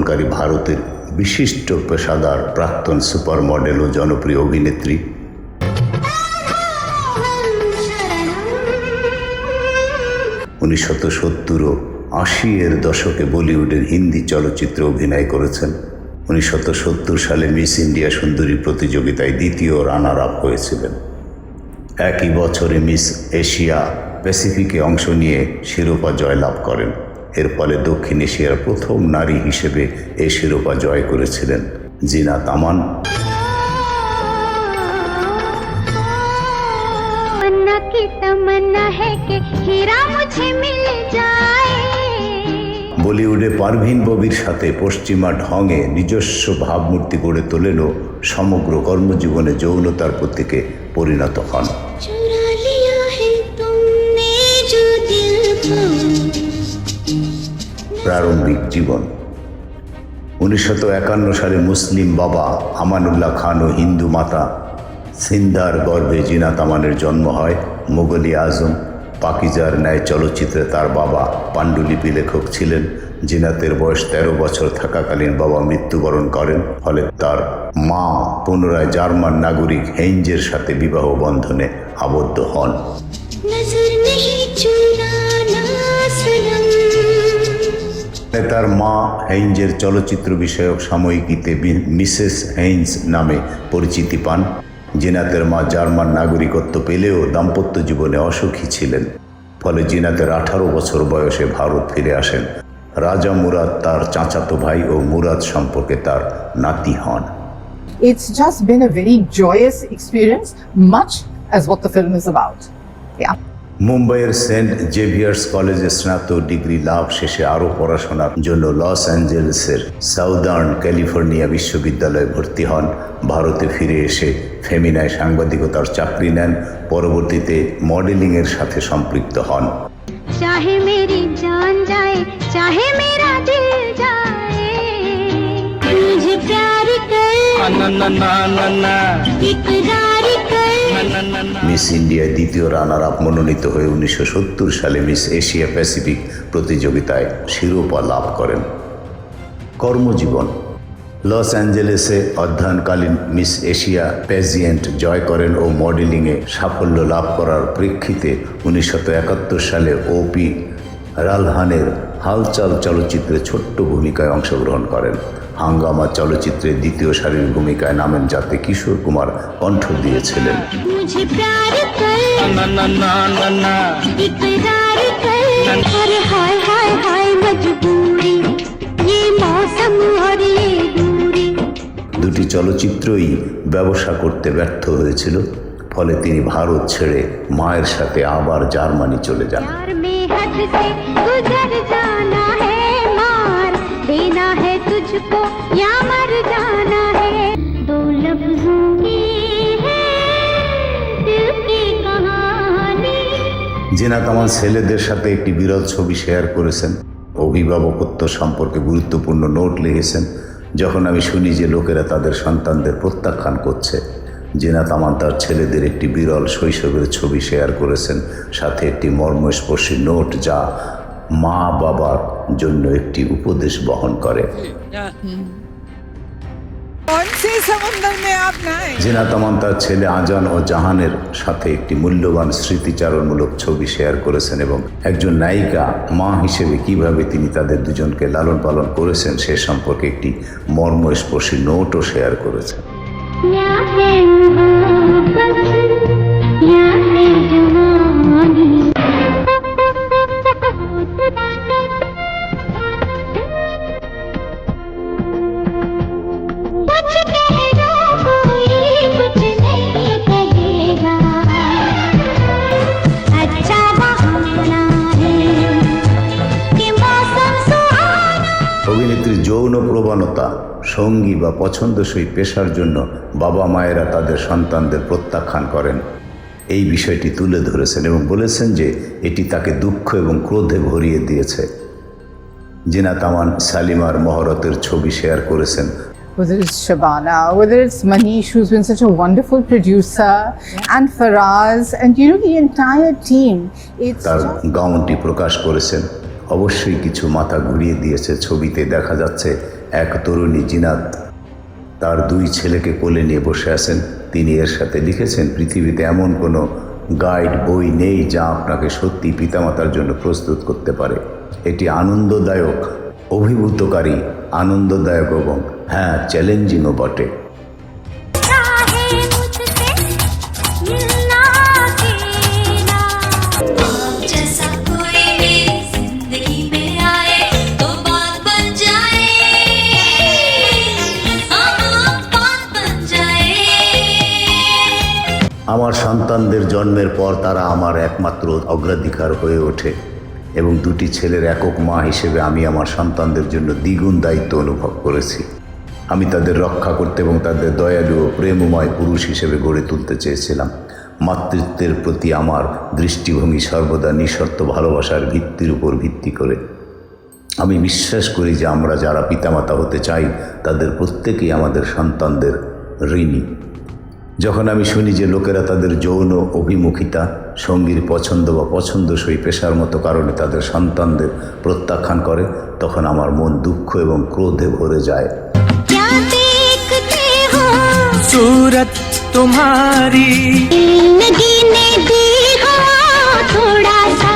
জন্মগ্রহণকারী ভারতের বিশিষ্ট পেশাদার প্রাক্তন সুপার মডেল ও জনপ্রিয় অভিনেত্রী। উনিশশত সত্তর ও আশি এর দশকে বলিউডের হিন্দি চলচ্চিত্রে অভিনয় করেছেন। উনিশশত সত্তর সালে মিস ইন্ডিয়া সুন্দরী প্রতিযোগিতায় দ্বিতীয় রানার আপ হয়েছিলেন। একই বছরে মিস এশিয়া প্যাসিফিকে অংশ নিয়ে শিরোপা জয়লাভ করেন। এর ফলে দক্ষিণ এশিয়ার প্রথম নারী হিসেবে এ শিরোপা জয় করেছিলেন জিনা তামান। বলিউডে পারভিন ববির সাথে পশ্চিমা ঢঙে নিজস্ব ভাবমূর্তি গড়ে তোলেনও সমগ্র কর্মজীবনে যৌনতার প্রতীকে পরিণত হন। প্রারম্ভিক জীবন। উনিশশত একান্ন সালে মুসলিম বাবা আমানুল্লাহ খান ও হিন্দু মাতা সিন্ধার গর্ভে জিনা তামানের জন্ম হয়। মুঘলি আজম পাকিজার ন্যায় চলচ্চিত্রে তার বাবা পাণ্ডুলিপি লেখক ছিলেন। জিনাতের বয়স তেরো বছর থাকাকালীন বাবা মৃত্যুবরণ করেন, ফলে তার মা পুনরায় জার্মান নাগরিক হেইঞ্জের সাথে বিবাহ বন্ধনে আবদ্ধ হন। তার মা হেইঞ্জের চলচ্চিত্র বিষয়ক সাময়িকীতে মিসেস হেইঞ্জ নামে পরিচিতি পান জিনাতের মা জার্মান নাগরিকত্ব পেলেও দাম্পত্য জীবনে অসুখী ছিলেন ফলে জিনাতের আঠারো বছর বয়সে ভারত ফিরে আসেন রাজা মুরাদ তার চাচাতো ভাই ও মুরাদ সম্পর্কে তার নাতি হন It's just been a very joyous experience, much as what the film is about. Yeah. মুম্বাইয়ের সেন্ট জেভিয়ার্স কলেজে স্নাতক ডিগ্রি লাভ শেষে আরও পড়াশোনার জন্য লস অ্যাঞ্জেলেসের সাউদার্ন ক্যালিফোর্নিয়া বিশ্ববিদ্যালয়ে ভর্তি হন। ভারতে ফিরে এসে ফেমিনায় সাংবাদিকতার চাকরি নেন। পরবর্তীতে মডেলিংয়ের সাথে সম্পৃক্ত হন। না না না না না। মিস ইন্ডিয়ায় দ্বিতীয় রানার আপ মনোনীত হয়ে উনিশশো সত্তর সালে মিস এশিয়া প্যাসিফিক প্রতিযোগিতায় শিরোপা লাভ করেন। কর্মজীবন। লস অ্যাঞ্জেলেসে অধ্যয়নকালীন মিস এশিয়া প্যাজিয়েন্ট জয় করেন ও মডেলিংয়ে সাফল্য লাভ করার প্রেক্ষিতে উনিশশো একাত্তর সালে ওপি রালহানের হালচাল চলচ্চিত্রে ছোট্ট ভূমিকায় অংশগ্রহণ করেন। হাঙ্গামা চলচ্চিত্রে দ্বিতীয় সারির ভূমিকায় নামেন যাতে কিশোর কুমার কণ্ঠ দিয়েছিলেন। দুটি চলচ্চিত্রই ব্যবসা করতে ব্যর্থ হয়েছিল ফলে তিনি ভারত ছেড়ে মায়ের সাথে আবার জার্মানি চলে যান। है तुझको या मर जाना है दो लफ्जों की है दिल की कहानी জেনাত আমার ছেলেদের সাথে একটি বিরল ছবি শেয়ার করেছেন অভিভাবকত্ব সম্পর্কে গুরুত্বপূর্ণ নোট লিখেছেন যখন আমি শুনি যে লোকেরা তাদের সন্তানদের প্রত্যাখ্যান করছে জেনাত আমান তার ছেলেদের একটি বিরল শৈশবের ছবি শেয়ার করেছেন সাথে একটি মর্মস্পর্শী নোট যা মা বাবার জন্য একটি উপদেশ বহন করে कौन से समुंदर में आप नहाए জেনা তামান তার ছেলে আজান ও জাহানের সাথে একটি মূল্যবান স্মৃতিচারণমূলক ছবি শেয়ার করেছেন এবং একজন নায়িকা মা হিসেবে কিভাবে তিনি তাদের দুজনকে লালন পালন করেছেন সে সম্পর্কে একটি মর্মস্পর্শী নোটও শেয়ার করেছেন প্রবণতা সঙ্গী বা পছন্দসই পেশার জন্য বাবা মায়েরা তাদের সন্তানদের প্রত্যাখ্যান করেন। এই বিষয়টি তুলে ধরেছেন এবং বলেছেন যে এটি তাকে দুঃখ এবং ক্রোধে ভরিয়ে দিয়েছে। জিনা তামান সালিমার মহরতের ছবি শেয়ার করেছেন। Whether it's Shabana, whether it's Manish, who's been such a wonderful producer, and Faraz, and you know the entire team. It's তার গাউনটি প্রকাশ করেছেন। অবশ্যই কিছু মাথা ঘুরিয়ে দিয়েছে ছবিতে দেখা যাচ্ছে এক তরুণী জিনাত। তার দুই ছেলেকে কোলে নিয়ে বসে আছেন। তিনি এর সাথে লিখেছেন, পৃথিবীতে এমন কোনো গাইড বই নেই যা আপনাকে সত্যি পিতামাতার জন্য প্রস্তুত করতে পারে। এটি আনন্দদায়ক, অভিভূতকারী, আনন্দদায়ক এবং হ্যাঁ চ্যালেঞ্জিংও বটে। আমার সন্তানদের জন্মের পর তারা আমার একমাত্র অগ্রাধিকার হয়ে ওঠে এবং দুটি ছেলের একক মা হিসেবে আমি আমার সন্তানদের জন্য দ্বিগুণ দায়িত্ব অনুভব করেছি। আমি তাদের রক্ষা করতে এবং তাদের দয়ালু ও প্রেমময় পুরুষ হিসেবে গড়ে তুলতে চেয়েছিলাম। মাতৃত্বের প্রতি আমার দৃষ্টিভঙ্গি সর্বদা নিঃশর্ত ভালোবাসার ভিত্তির উপর ভিত্তি করে। আমি বিশ্বাস করি যে আমরা যারা পিতামাতা হতে চাই, তাদের প্রত্যেকেই আমাদের সন্তানদের ঋণী। যখন আমি শুনি যে লোকেরা তাদের যৌন অভিমুখিতা সঙ্গীর পছন্দ বা পছন্দসই পেশার মতো কারণে তাদের সন্তানদের প্রত্যাখ্যান করে তখন আমার মন দুঃখ এবং ক্রোধে ভরে যায় क्या देखते हो सूरत तुम्हारी जिंदगी ने दी हो थोड़ा सा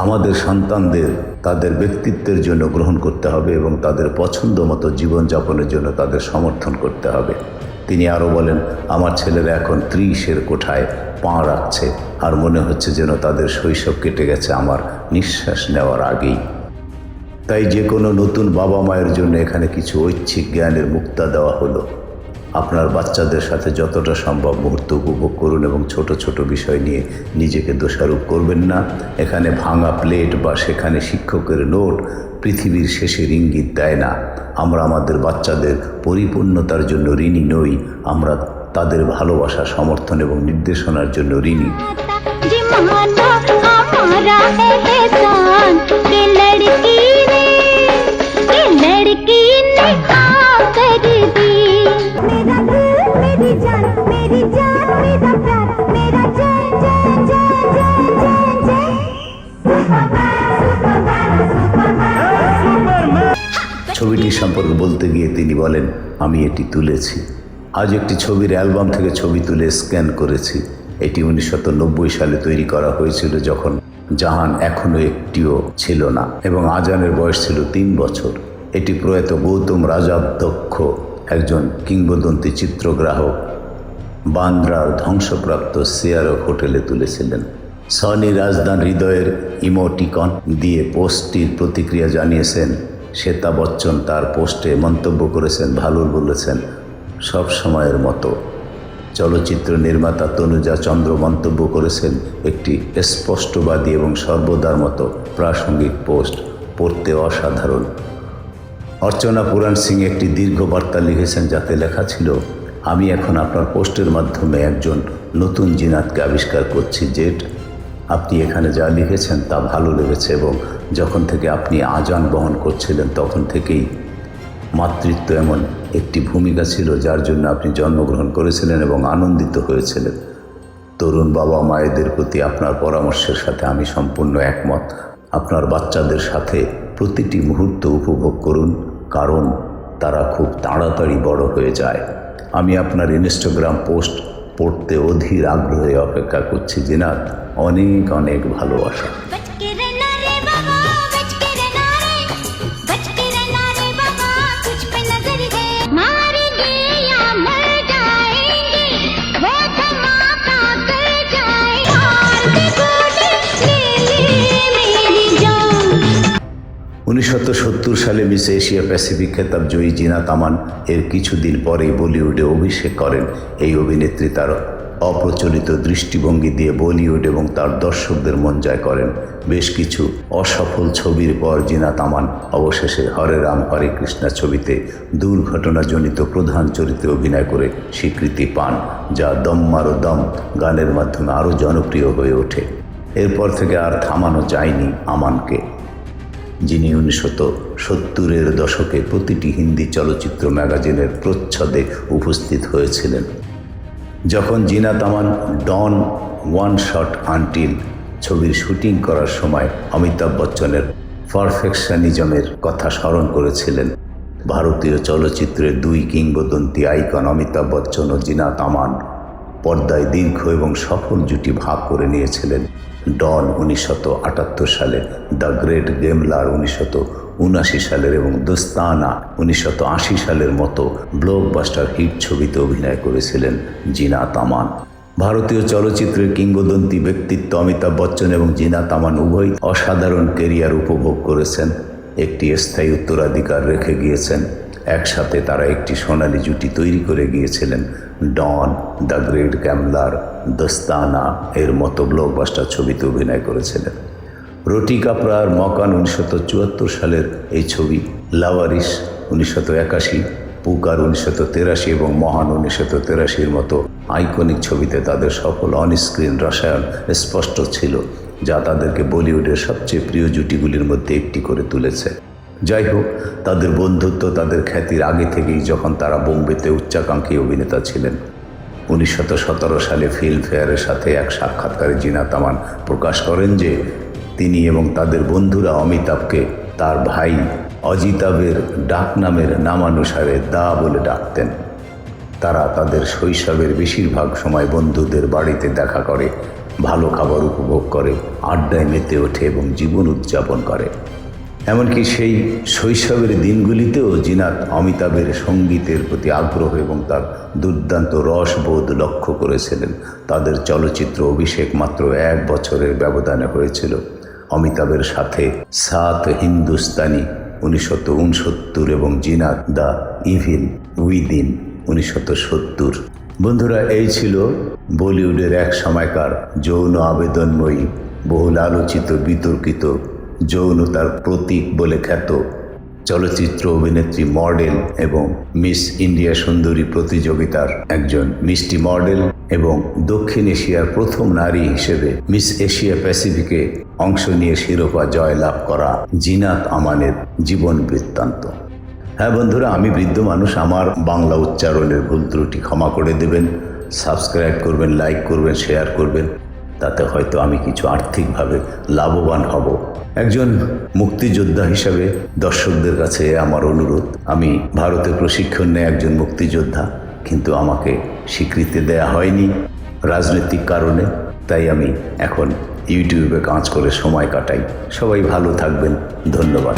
আমাদের সন্তানদের, তাদের ব্যক্তিত্বের জন্য গ্রহণ করতে হবে এবং তাদের পছন্দ মতো জীবনযাপনের জন্য তাদের সমর্থন করতে হবে। তিনি আরও বলেন, আমার ছেলেরা এখন ত্রিশের কোঠায় পা রাখছে আর মনে হচ্ছে যেন তাদের শৈশব কেটে গেছে আমার নিঃশ্বাস নেওয়ার আগেই। তাই যে কোনো নতুন বাবা মায়ের জন্য এখানে কিছু ঐচ্ছিক জ্ঞানের মুক্তা দেওয়া হলো। আপনার বাচ্চাদের সাথে যতটা সম্ভব মুহূর্ত উপভোগ করুন এবং ছোট ছোট বিষয় নিয়ে নিজেকে দোষারোপ করবেন না এখানে ভাঙা প্লেট বা সেখানে শিক্ষকের নোট পৃথিবীর শেষের ইঙ্গিত দেয় না আমরা আমাদের বাচ্চাদের পরিপূর্ণতার জন্য ঋণী নই আমরা তাদের ভালোবাসা সমর্থন এবং নির্দেশনার জন্য ঋণী जी मानो हमारा है एहसान के लड़की ছবিটি সম্পর্কে বলতে গিয়ে তিনি বলেন, আমি এটি তুলেছি। আজ একটি ছবির অ্যালবাম থেকে ছবি তুলে স্ক্যান করেছি। এটি উনিশশো নব্বই সালে তৈরি করা হয়েছিল যখন জাহান এখনও একটিও ছিল না এবং আজানের বয়স ছিল তিন বছর। এটি প্রয়াত গৌতম রাজাধ্যক্ষ, একজন কিংবদন্তি চিত্রগ্রাহক, বান্দ্রার ধ্বংসপ্রাপ্ত সিয়ারক হোটেলে তুলেছিলেন। সনি রাজধান হৃদয়ের ইমোটিকন দিয়ে পোস্টটির প্রতিক্রিয়া জানিয়েছেন শ্বেতা বচ্চন তার পোস্টে মন্তব্য করেছেন ভালো বলেছেন, সব সময়ের মতো। চলচ্চিত্র নির্মাতা তনুজা চন্দ্র মন্তব্য করেছেন, একটি স্পষ্টবাদী এবং সর্বদার মতো প্রাসঙ্গিক পোস্ট, পড়তে অসাধারণ। অর্চনা পুরাণ সিং একটি দীর্ঘ বার্তা লিখেছেন যাতে লেখা ছিল, আমি এখন আপনার পোস্টের মাধ্যমে একজন নতুন জিনাতকে আবিষ্কার করছি, জেট আপনি এখানে যা লিখেছেন তা ভালো লেগেছে এবং যখন থেকে আপনি আজান বহন করছিলেন, তখন থেকেই মাতৃত্ব এমন একটি ভূমিকা ছিল যার জন্য আপনি জন্মগ্রহণ করেছিলেন এবং আনন্দিত হয়েছিলেন। তরুণ বাবা মায়েদের প্রতি আপনার পরামর্শের সাথে আমি সম্পূর্ণ একমত। আপনার বাচ্চাদের সাথে প্রতিটি মুহূর্ত উপভোগ করুন, কারণ তারা খুব তাড়াতাড়ি বড় হয়ে যায়। আমি আপনার ইনস্টাগ্রাম পোস্ট পড়তে অধীর আগ্রহে অপেক্ষা করছি জিনাত অনেক অনেক ভালোবাসা। উনিশশো সত্তর সালে মিস এশিয়া প্যাসিফিক খেতাব জয়ী জিনা তামান এর কিছুদিন পরেই বলিউডে অভিষেক করেন এই অভিনেত্রী তার অপ্রচলিত দৃষ্টিভঙ্গি দিয়ে বলিউড এবং তার দর্শকদের মন জয় করেন। বেশ কিছু অসফল ছবির পর জিনা তামান অবশেষে হরে রাম, হরে কৃষ্ণা ছবিতে দুর্ঘটনাজনিত প্রধান চরিত্রে অভিনয় করে স্বীকৃতি পান, যা দম মারো দম গানের মাধ্যমে আরও জনপ্রিয় হয়ে ওঠে। এরপর থেকে আর থামানো যায়নি আমানকে। যিনি উনিশশো সত্তরের দশকে প্রতিটি হিন্দি চলচ্চিত্র ম্যাগাজিনের প্রচ্ছদে উপস্থিত হয়েছিলেন। যখন Zeenat Aman Don one shot until ছবির শুটিং করার সময় অমিতাভ বচ্চনের পারফেকশনিজমের কথা স্মরণ করেছিলেন। ভারতীয় চলচ্চিত্রের দুই কিংবদন্তি আইকন অমিতাভ বচ্চন ও জিনা তামান পর্দায় দীর্ঘ এবং সফল জুটি ভাগ করে নিয়েছিলেন। ডন উনিশশত আটাত্তর সালে দ্য গ্রেট গেমলার উনিশশত উনাশি সালের এবং দোস্তানা উনিশশত আশি সালের মতো ব্লকবাস্টার হিট ছবিতে অভিনয় করেছিলেন জিনা তামান। ভারতীয় চলচ্চিত্রের কিংবদন্তি ব্যক্তিত্ব অমিতাভ বচ্চন এবং জিনা তামান উভয় অসাধারণ কেরিয়ার উপভোগ করেছেন, একটি স্থায়ী উত্তরাধিকার রেখে গিয়েছেন। একসাথে তারা একটি সোনালী জুটি তৈরি করে গিয়েছিলেন। ডন, দ্য গ্রেট ক্যামলার দস্তানা এর মতো ব্লকবাস্টার ছবিতে অভিনয় করেছিলেন। রটি কাপড়ার মকান উনিশশো চুয়াত্তর সালের এই ছবি, লাওয়ারিস উনিশশো একাশি, পুকার উনিশশো তেরাশি এবং মহান উনিশশো তেরাশির মতো আইকনিক ছবিতে তাদের সফল অনস্ক্রিন রসায়ন স্পষ্ট ছিল, যা তাদেরকে বলিউডের সবচেয়ে প্রিয় জুটিগুলির মধ্যে একটি করে তুলেছে। যাই হোক, তাদের বন্ধুত্ব, তাদের খ্যাতির আগে থেকেই যখন তারা বোম্বেতে উচ্চাকাঙ্ক্ষী অভিনেতা ছিলেন, উনিশশো সতেরো সালে ফিল্মফেয়ারের সাথে এক সাক্ষাৎকারে জিনা তামান প্রকাশ করেন যে, তিনি এবং তাদের বন্ধুরা অমিতাভকে তার ভাই অজিতাভের ডাক নামের নামানুসারে দা বলে ডাকতেন। তারা তাদের শৈশবের বেশিরভাগ সময় বন্ধুদের বাড়িতে দেখা করে, ভালো খাবার উপভোগ করে, আড্ডায় মেতে ওঠে এবং জীবন উদযাপন করে। এমনকি সেই শৈশবের দিনগুলিতেও জিনাত অমিতাভের সঙ্গীতের প্রতি আগ্রহ এবং তার দুর্দান্ত রসবোধ লক্ষ্য করেছিলেন। তাদের চলচ্চিত্র অভিষেক মাত্র এক বছরের ব্যবধানে হয়েছিল। অমিতাভের সাথে সাত হিন্দুস্তানি উনিশশত উনসত্তর এবং জিনাত দ্য ইভিল উইদিন উনিশশত সত্তর। বন্ধুরা, এই ছিল বলিউডের এক সময়কার যৌন আবেদনময়ী, বহুল আলোচিত, বিতর্কিত যৌনতার প্রতীক বলে খ্যাত। চলচ্চিত্র অভিনেত্রী মডেল এবং মিস ইন্ডিয়া সুন্দরী প্রতিযোগিতার একজন মিষ্টি মডেল এবং দক্ষিণ এশিয়ার প্রথম নারী হিসেবে মিস এশিয়া প্যাসিফিকে অংশ নিয়ে শিরোপা জয়লাভ করা জিনাত আমানের জীবন বৃত্তান্ত। হ্যাঁ বন্ধুরা, আমি বৃদ্ধ মানুষ, আমার বাংলা উচ্চারণের ভুল ত্রুটি ক্ষমা করে দেবেন। সাবস্ক্রাইব করবেন, লাইক করবেন, শেয়ার করবেন। তাতে হয়তো আমি কিছু আর্থিকভাবে লাভবান হব। একজন মুক্তিযোদ্ধা হিসাবে দর্শকদের কাছে আমার অনুরোধ, আমি ভারতে প্রশিক্ষণ নেয় একজন মুক্তিযোদ্ধা, কিন্তু আমাকে স্বীকৃতি দেয়া হয়নি রাজনৈতিক কারণে, তাই আমি এখন ইউটিউবে কাজ করে সময় কাটাই। সবাই ভালো থাকবেন, ধন্যবাদ।